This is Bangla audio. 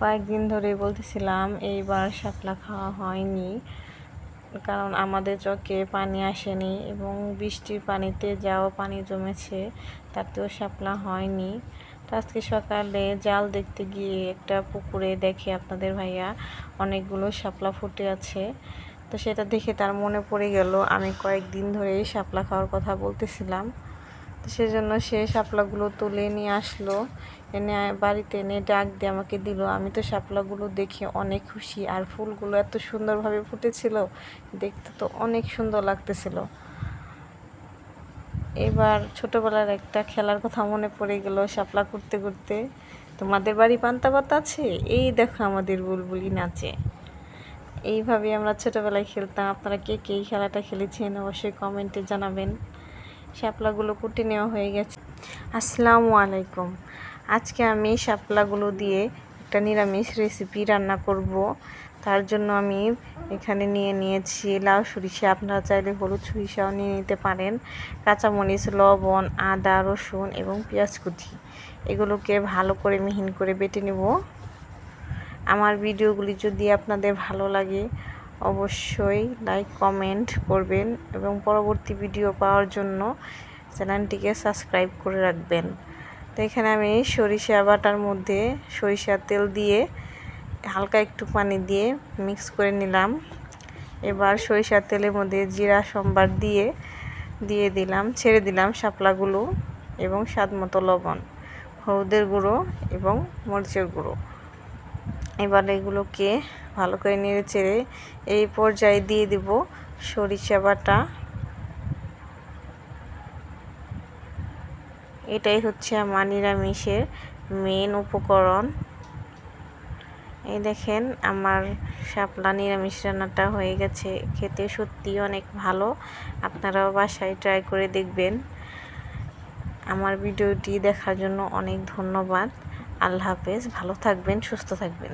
কয়েকদিন ধরে বলতেছিলাম, এইবার শাপলা খাওয়া হয়নি। কারণ আমাদের চকে পানি আসেনি এবং বৃষ্টির পানিতে যাও পানি জমেছে, তাতেও শাপলা হয়নি। তো আজকে সকালে জাল দেখতে গিয়ে একটা পুকুরে দেখে আপনাদের ভাইয়া অনেকগুলো শাপলা ফুটে আছে। তো সেটা দেখে তার মনে পড়ে গেল, আমি কয়েকদিন ধরে শাপলা খাওয়ার কথা বলতেছিলাম। সেজন্য সে শাপলাগুলো তুলে নিয়ে আসলো। এনে বাড়িতে এনে ডাক দিয়ে আমাকে দিল। আমি তো শাপলাগুলো দেখে অনেক খুশি আর ফুলগুলো এত সুন্দরভাবে ফুটেছিল, দেখতে তো অনেক সুন্দর লাগতেছিল। এবার ছোটবেলার একটা খেলার কথা মনে পড়ে গেল শাপলা করতে করতে। তোমাদের বাড়ি পান্তা পাতা আছে? এই দেখো আমাদের বুলবুলি নাচে। এইভাবে আমরা ছোটোবেলায় খেলতাম। আপনারা কে কে এই খেলাটা খেলেছেন অবশ্যই কমেন্টে জানাবেন। শাপলাগুলো কুটে নেওয়া হয়ে গেছে। আসসালামু আলাইকুম। আজকে আমি শাপলাগুলো দিয়ে একটা নিরামিষ রেসিপি রান্না করব। তার জন্য আমি এখানে নিয়ে নিয়েছি লাউ সরিষা। আপনারা চাইলে হলুদ সরিষাও নিয়ে নিতে পারেন। কাঁচামরিচ, লবণ, আদা, রসুন এবং পেঁয়াজ কুচি। এগুলোকে ভালো করে মিহিন করে বেটে নেব। আমার ভিডিওগুলি যদি আপনাদের ভালো লাগে অবশ্যই লাইক কমেন্ট করবেন এবং পরবর্তী ভিডিও পাওয়ার জন্য চ্যানেলটিকে সাবস্ক্রাইব করে রাখবেন। তো এখানে আমি সরিষা বাটার মধ্যে সরিষার তেল দিয়ে হালকা একটু পানি দিয়ে মিক্স করে নিলাম। এবার সরিষার তেলের মধ্যে জিরা, সম্বার দিয়ে দিয়ে দিলাম, ছেড়ে দিলাম শাপলাগুলো এবং স্বাদ মতো লবণ, হলুদের গুঁড়ো এবং মরিচের গুঁড়ো। এবার এগুলোকে ভালো করে নেড়ে চেড়ে এই পর্যায়ে দিয়ে দিব সরিষা বাটা। এটাই হচ্ছে আমার নিরামিষের মেন উপকরণ। এই দেখেন আমার শাপলা নিরামিষ রান্নাটা হয়ে গেছে, খেতে সত্যি অনেক ভালো। আপনারাও বাসায় ট্রাই করে দেখবেন। আমার ভিডিওটি দেখার জন্য অনেক ধন্যবাদ। আল্লাহ হাফেজ ভালো থাকবেন সুস্থ থাকবেন।